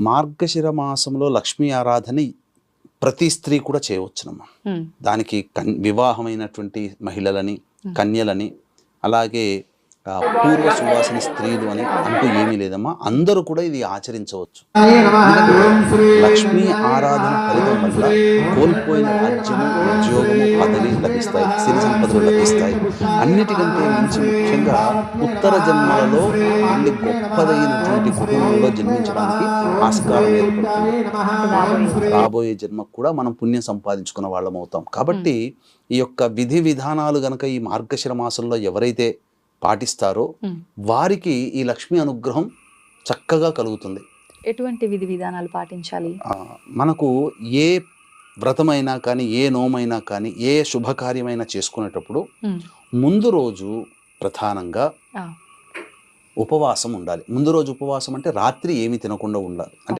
మార్గశిర మాసంలో లక్ష్మీ ఆరాధన ప్రతి స్త్రీ కూడా చేయవచ్చునమ్మా. దానికి కన్ వివాహమైనటువంటి మహిళలని కన్యలని అలాగే పూర్వ సువాసిని స్త్రీలు అని అంటూ ఏమీ లేదమ్మా. అందరూ కూడా ఇది ఆచరించవచ్చు. లక్ష్మీ ఆరాధన ఫలితం వల్ల కోల్పోయిన రాజ్యము ఉద్యోగము పదవి లభిస్తాయి సిరి సంపదలు లభిస్తాయి. అన్నిటికంటే మించి ముఖ్యంగా ఉత్తర జన్మలలో మళ్ళీ గొప్పదైనటువంటి కుటుంబంలో జన్మించడానికి ఆస్కారం ఏర్పడుతుంది. రాబోయే జన్మకు కూడా మనం పుణ్యం సంపాదించుకున్న వాళ్ళం అవుతాం. కాబట్టి ఈ యొక్క విధి విధానాలు గనక ఈ మార్గశిర మాసంలో ఎవరైతే పాటిస్తారో. వారికి ఈ లక్ష్మీ అనుగ్రహం చక్కగా కలుగుతుంది. ఎటువంటి విధి విధానాలు పాటించాలి? మనకు ఏ వ్రతమైనా కానీ ఏ నోమైనా కానీ ఏ శుభకార్యమైనా చేసుకునేటప్పుడు ముందు రోజు ప్రధానంగా ఉపవాసం ఉండాలి. ముందు రోజు ఉపవాసం అంటే రాత్రి ఏమీ తినకుండా ఉండాలి.